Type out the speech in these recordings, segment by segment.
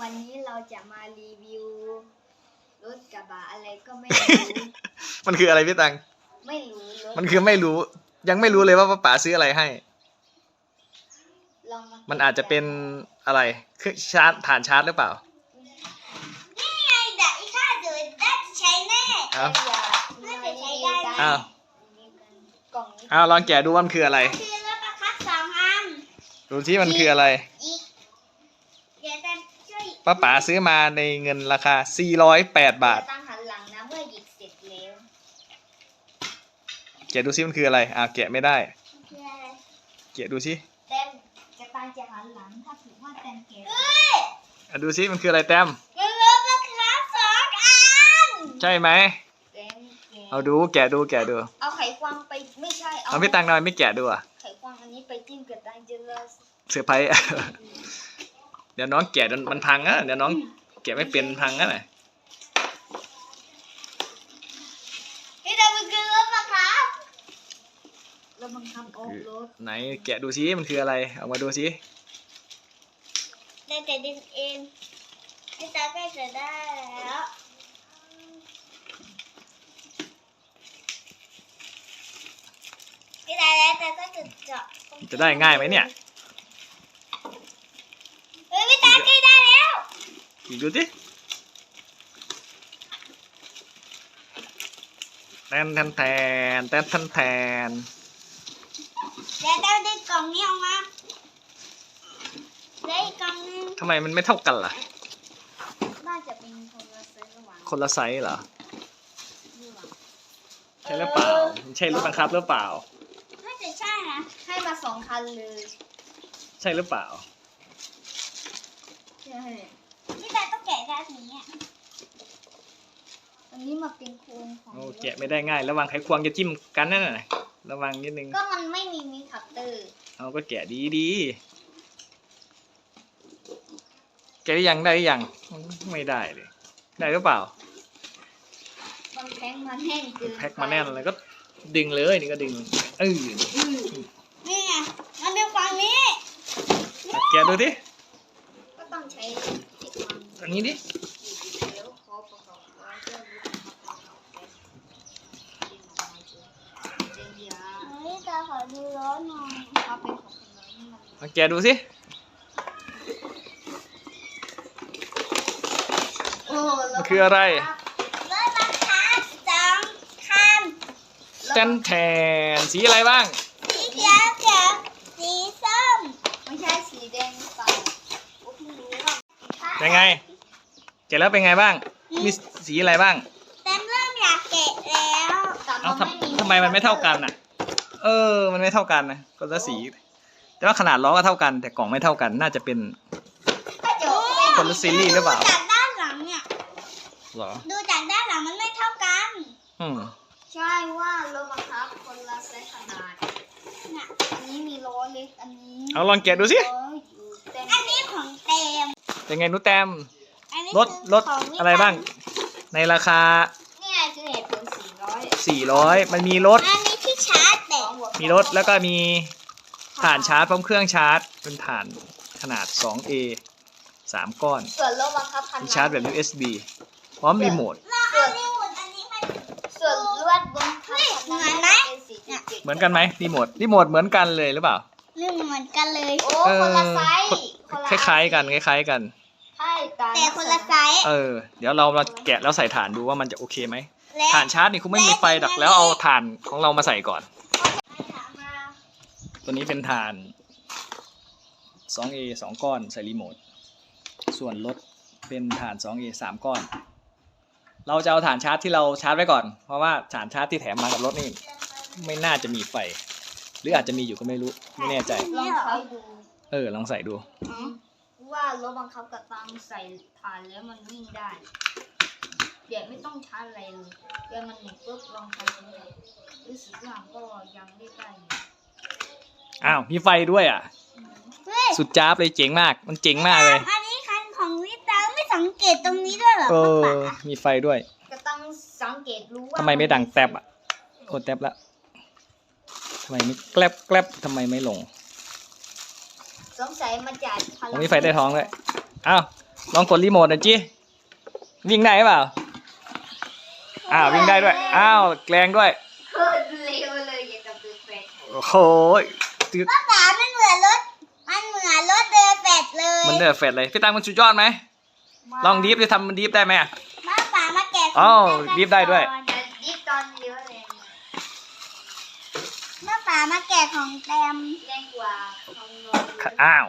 วันนี้เราจะมารีวิวรถกระบะอะไรก็ไม่รู้ มันคืออะไรพี่ตัง ไม่รู้รถมันคือไม่รู้ ยังไม่รู้เลยว่าป้าป๋าซื้ออะไรให้ ลองมามันอาจจะเป็นอะไรเครื่องชาร์จฐานชาร์จหรือเปล่านี่ไงเด็กข้าดูได้ใช้แน่อ้าวน่าจะใช้ได้นะอ้าวกล่องนี้อ้าวลองแกะดูว่ามันคืออะไร คือรถประคับสองอันดูที่มันคืออะไร อีกเดี๋ยวจะช่วย ป้าป๋าซื้อมาในเงินราคา 408 บาท ตั้งหันหลังนะเมื่อหยิบเสร็จแล้วแกะดูซิมันคืออะไรอ้าวแกะไม่ได้ คืออะไรแกะดูซิเต็มจะตั้งจะหันหลังถ้าถือว่าเต็มเก็บเฮ้ยอะดูซิมันคืออะไรแต้ม มันรถประคับสองอันใช่ไหมเต็มเก็บเอาดูแกะดูแกะดู เอาไขควงไปไม่ใช่เอาเอาพี่ตังหน่อยไม่แกะดูอะไขควงอันนี้ไปจิ้มกับตังเจลสเซอร์ไพรส์ เดี๋ยวน้องแกะเดี๋ยวมันพังอะเดี๋ยวน้องแกะไม่เป็นพังอะน่ะนี่แต่มันคือรถประคับแล้วบังคับออกรถไหนแกะดูซิมันคืออะไรเอามาดูซิได้แต่ดินเองนี่ตาใกล้จะได้แล้วนี่ตาแล้วแต่ก็จะเจาะจะได้ง่ายไหมเนี่ย เฮ้ยพี่ตาใกล้ได้แล้ว อีก ดูสิแทนแทนแทนแทนแทนแทนเดี๋ยวเราได้กล่องนี้ออกมาได้อีกกล่องนึงทำไมมันไม่เท่ากันล่ะ น่าจะเป็นคนละไซส์ระหว่างคนละไซส์เหรอนี่หว่าใช่หรือเปล่ามันใช่รถบังคับหรือเปล่า น่าจะใช่นะให้มาสองคันเลย ใช่หรือเปล่า ใช่พี่ตาต้อง แกะแบบนี้อะอันนี้มาเป็นโครงของโอ้แกะไม่ได้ง่าย ระวังไขควงจะจิ้มกันนั่นน่ะระวังนิดนึงก็มันไม่มีมีคัตเตอร์ เอาก็แกะดีดีๆแกะได้ยังได้ยังไม่ได้เลย ได้หรือเปล่ามันแพ็คมาแน่นเกินแพ็คมาแน่นเลยก็ดึงเลยนี่ก็ดึงเออนี่ไงมันเป็นฝั่งนี้แกะดูดิก็ต้องใช้ติดมัน อันนี้ดิเดี๋ยวขอประกอบไว้เพื่อรู้ว่าเป็นยาพี่ตาขอดูรถหน่อยเอาเป็นของคนน้อยนี่มันมาแกะดูสิ โอ้มันคืออะไร รถบังคับสองคันแทนแทนสีอะไรบ้าง สีเขียวเขียวสีส้ม ไม่ใช่สีแดงหรือเปล่าโอ้เพิ่งรู้ว่า ยังไงแกะแล้วเป็นไงบ้าง มีสีอะไรบ้างแต่เริ่มอยากแกะแล้วแต่เอามันทำทำไมมันไม่เท่ากันอะ เออ มันไม่เท่ากันนะคนละสี แต่ว่าขนาดล้อก็เท่ากัน แต่กล่องไม่เท่ากัน น่าจะเป็นถ้าจบเป็น คนละซีรีส์หรือเปล่า ดูจากด้านหลังเนี่ย เหรอ ดูจากด้านหลังมันไม่เท่ากัน อืมใช่ว่ารถบังคับคนละไซส์ขนาดน่ะอันนี้มีล้อเล็กอันนี้ เอาลองแกะดูสิ ล้ออยู่เต็ม อันนี้ของเต็ม เป็นไงนุแต้มอันนี้รถคือรถของวิอะไรบ้าง ในราคานี่ไงคือเหตุผลสี่ร้อย400 มันมีรถ อันนี้ที่ชาร์จแบตมีรถแล้วก็มีฐานชาร์จพร้อมเครื่องชาร์จ เป็นฐานขนาด 2A 3 ก้อนส่วนรถบังคับคันมีนั้นชาร์จแบบ USB พร้อมรีโมทแล้วอันนี้หมุนอันนี้มันส่วนลวดบนคันนั้นเหมือนไหมเป็นสีเจ็ดเจ็ดเหมือนกันไหมรีโมทรีโมทเหมือนกันเลยหรือเปล่า เรื่องเหมือนกันเลย โอ้คนละไซส์ คล้ายๆกันคล้ายๆกัน ใช่ตามแต่คนละไซส์เออ เดี๋ยวเรามาแกะแล้วใส่ฐานดูว่ามันจะโอเคไหมและฐานชาร์จนี่คงไม่มีไฟดักแล้วเอาฐานของเรามาใส่ก่อนถามมาตัวนี้เป็นฐาน 2A 2 ก้อนใส่รีโมท ส่วนรถเป็นฐาน 2A 3 ก้อน เราจะเอาฐานชาร์จที่เราชาร์จไว้ก่อน เพราะว่าฐานชาร์จที่แถมมากับรถนี่ไม่น่าจะมีไฟ หรืออาจจะมีอยู่ก็ไม่รู้ ไม่แน่ใจลองใช้ดู เออ ลองใส่ดู ว่ารถบังคับกับตังใส่ผ่านแล้วมันวิ่งได้เดี๋ยวไม่ต้องชาร์จอะไรเลยเดี๋ยวมันหนึ่งปุ๊บลองใช้ดูรู้สึกว่าก็ยังได้ได้อยู่อ้าวมีไฟด้วยอะเฮ้ยสุดจ้าบเลยเจ๋งมาก มันเจ๋งมากเลย อันนี้คันของวิตาไม่สังเกตตรงนี้ด้วยเหรอเอป้าอป๋ามีไฟด้วยก็ต้องสังเกตรู้ว่าทำไมไม่ดังแตบอะโอ้แตบละทำไมไม่แกลบแกลบทำไมไม่ลง สงสัยมาจากพลัผมมีไฟใต้ท้องด้วยอ้าวลองกดรีโมทหน่อยจิวิ่งได้เปล่า อ้าววิ่งได้ด้วย อ้าวแกลงด้วย โคตรเร็วเลยอย่ากับตัวแฟนโอ้โหตึ๊ดป้าป๋ามันเหมือนรถ มันเหมือนรถเดินแฟดเลยมันเดือดเฟดเลยพี่ตังมันสุดยอดไหม ลองดีฟจะทำมันดีฟได้ไหมอะป้าป๋ามาแกะอ้าวของรีบได้ด้วยแต่ดิฟตอนเลี้ยวแรงป้าป๋ามาแกะของแตมแรงกว่าของนนอ้าว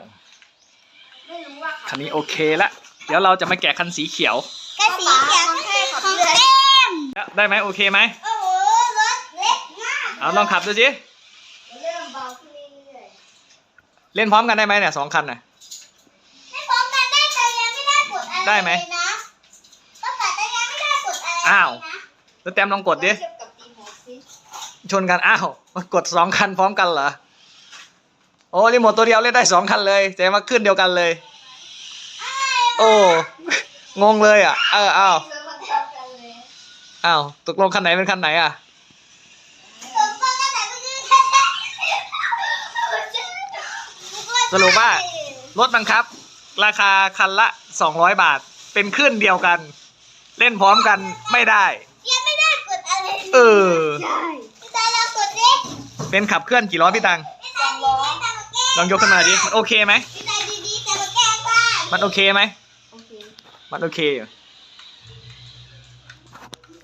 ไม่รู้ว่าคันนี้โอเคละเดี๋ยวเราจะมาแกะคันสีเขียวกระสีเขียวของแตมได้ไหมโอเคไหมโอ้โหรถเล็กมากเอาลองขับดูสิเริ่มเบาขึ้นเรื่อยเล่นพร้อมกันได้ไหมเนี่ยสองคันน่ะไม่พร้อมกันได้แต่ยังไม่ได้กดอะไรได้ไหมเลยนะป้าป๋าแต่ยังไม่ได้กดอะไรอ้าวเลยนะแล้วแต้มลองกดดิ เทียบกับตีโมดสิ ชนกันอ้าวกดสองคันพร้อมกันเหรอโอ้รีโมทตัวเดียวเล่นได้สองคันเลยแต่มาขึ้นเดียวกันเลย โอ้งงเลยอะเอออ้าวเริ่มบังคับกันเลยอ้าวตกลงคันไหนเป็นคันไหนอะผมก็กระแต่ไม่ได้สรุปว่ารถบังคับ ราคาคันละ200บาท เป็นขึ้นเดียวกัน เล่นพร้อมกันไม่ได้ยังไม่ได้กดอะไรเลยเออ ใช่ พี่ตาเรากดดิ เป็นขับเคลื่อนกี่ล้อพี่ตังพี่ตาดีๆแต่มาแกล้งลองยกขึ้นมาดิมันโอเคไหมพี่ตาดีๆแต่มาแกล้งบ้านมันโอเคไหมโอเคมันโอเคอยู่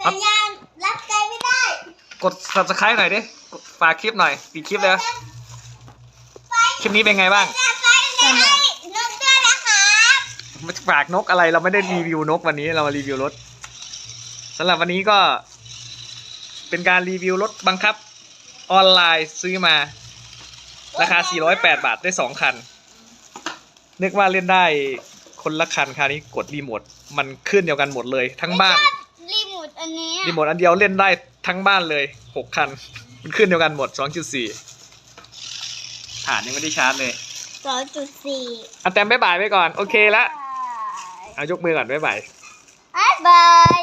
สัญญาณรับไกลไม่ได้ กด subscribe หน่อยดิกดฝากคลิปหน่อยปีคลิปเลยคลิปนี้เป็นไงบ้างจะไปไหนนกด้วยนะครับฝากนกอะไรเราไม่ได้รีวิวนกวันนี้เรามารีวิวรถสำหรับวันนี้ก็ เป็นการรีวิวรถบังคับ ออนไลน์ซื้อมา ราคา 408 บาทได้ 2 คัน นึกว่าเล่นได้คนละคันคราวนี้กดรีโมทมันขึ้นเดียวกันหมดเลยทั้งบ้าน รีโมทอันนี้รีโมทอันเดียวเล่นได้ทั้งบ้านเลย 6 คัน มันขึ้นเดียวกันหมด 2.4ฐานยังไม่ได้ชาร์จเลยสองจุดสี่อันแต้มบ๊ายบายไปก่อน โอเคละเอายกมือก่อนบ๊ายบายบายบาย